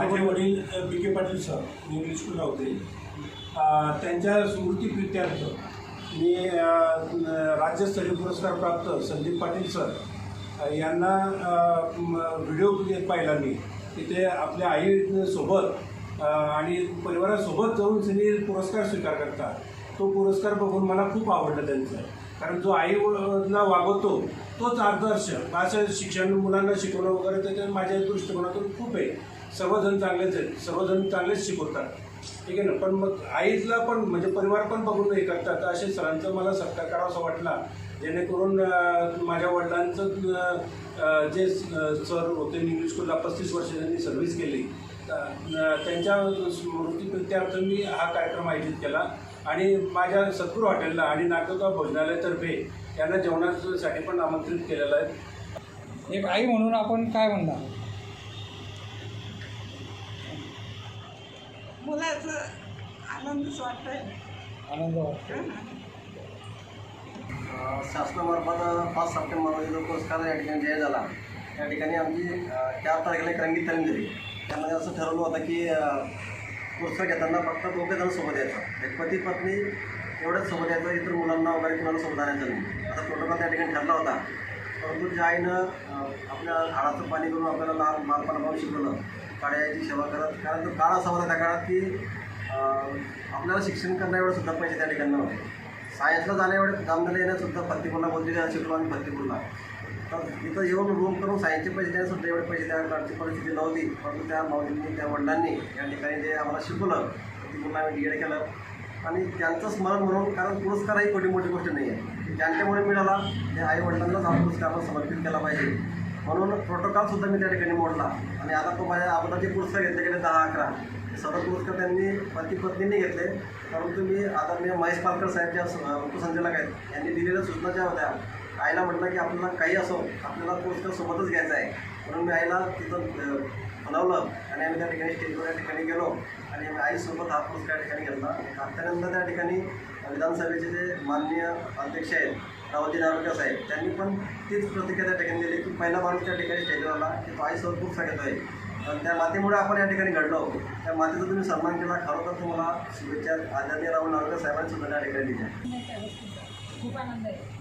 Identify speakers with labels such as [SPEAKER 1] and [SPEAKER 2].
[SPEAKER 1] माझे वडील B K Patil sir English स्कूलला होते. त्यांच्या स्मृतीप्रित्यार्थ मी राज्यस्तरीय पुरस्कार प्राप्त संदीप पाटील सर यांना व्हिडिओ क्लिप पाहिला मी. तिथे आपल्या आईसोबत आणि परिवारासोबत जाऊन त्यांनी पुरस्कार स्वीकार करतात. तो पुरस्कार बघून मला खूप आवडला त्यांचं. कारण जो आईला वागवतो तोच आदर्श. असं शिक्षण मुलांना शिकवणं वगैरे तर ते माझ्या दृष्टिकोनातून खूप आहे. सर्वजण चांगलेच आहेत. सर्वजण चांगलेच शिकवतात. ठीक आहे ना? पण मग आईला पण म्हणजे परिवार पण बघून हे करतात. असे सरांचं मला सत्कार करावासा वाटला. जेणेकरून माझ्या वडिलांचं जे सर होते इंग्लिश स्कूलला पस्तीस वर्ष त्यांनी सर्व्हिस केली. त्यांच्या स्मृतीप्रित्यार्थ मी हा कार्यक्रम आयोजित केला. आणि माझ्या सत्पूर हॉटेलला आणि नागोगाव भोजनालयातर्फे यांना जेवणासाठी पण आमंत्रित केलेलं आहे.
[SPEAKER 2] एक आई म्हणून आपण काय म्हणणार?
[SPEAKER 3] मुलाचं आनंदच वाटतंय.
[SPEAKER 2] आनंद
[SPEAKER 4] शासनामार्फत पाच सप्टेंबर रोजी जो पुरस्कार या ठिकाणी जाहीर झाला. त्या ठिकाणी आमची चार तारखेला एक रंगीत तालीम झाली त्यामध्ये असं ठरवलं होतं की अ, पुरस्कार घेताना फक्त दोघे जण सोबत यायचा. एक पती पत्नी एवढंच सोबत यायचं. इतर मुलांना वगैरे कुणाला सोबत आणायचं नाही. आता प्रोटोकॉल त्या ठिकाणी ठरला होता. परंतु ज्या आईनं आपल्या हाडाचं पाणी करून आपल्याला लहान बालपणापासून शिकवलं काळ्याची सेवा करत कारण तो काळ असा होता त्या काळात की आपल्याला शिक्षण करण्या एवढं सुद्धा पैसे त्या ठिकाणी नव्हते. सायन्सला जाण्यावर एवढे जामनेला येण्यासुद्धा फत्तीपूरला बोलली शिकलो आम्ही फत्तीपूरला तर इथं येऊन रूम करून सायन्सचे पैसे सुद्धा एवढे पैसे त्या काळची परिस्थिती नव्हती. परंतु त्या माऊलींनी त्या वडिलांनी या ठिकाणी जे आम्हाला शिकवलं फत्तीपूरला आम्ही डी एड केलं. आणि त्यांचं स्मरण म्हणून कारण पुरस्कार ही कोणी मोठी गोष्ट नाही आहे ज्यांच्यामुळे मिळाला त्या आई वडिलांनाच हा पुरस्कार आपण समर्पित केला पाहिजे. म्हणून प्रोटोकॉल सुद्धा मी त्या ठिकाणी मोडला. आणि आता तो माझ्या अगोदरचे पुरस्कार घेतले गेले दहा अकरा. सदर पुरस्कार त्यांनी पती पत्नींनी घेतले. परंतु मी आता मी महेश पालकर साहेबच्या उपसंचालक आहेत यांनी दिलेल्या सूचना ज्या होत्या आईला म्हटलं की आपल्याला काही असो आपल्याला पुरस्कार सोबतच घ्यायचा आहे. म्हणून मी आईला तिथं बोलावलं. आणि आम्ही त्या ठिकाणी स्टेजवर या ठिकाणी गेलो. आणि आम्ही आईसोबत हा पुरस्कार त्या ठिकाणी घेतला. आणि त्यानंतर त्या ठिकाणी विधानसभेचे जे माननीय अध्यक्ष आहेत रावजी नार्वेकर साहेब त्यांनी पण तीच प्रतिक्रिया त्या ठिकाणी दिली की पहिला माणूस त्या ठिकाणी स्टेजवर आला की तो आईसोबत पुरस्कार आहे. आणि त्या मातेमुळे आपण या ठिकाणी घडलो त्या मातेचा तुम्ही सन्मान केला खरोखर तुम्हाला शुभेच्छा आदरणीय राहुल नार्वेकर साहेबांनी सुद्धा त्या ठिकाणी दिल्या.
[SPEAKER 5] खूप आनंद आहे.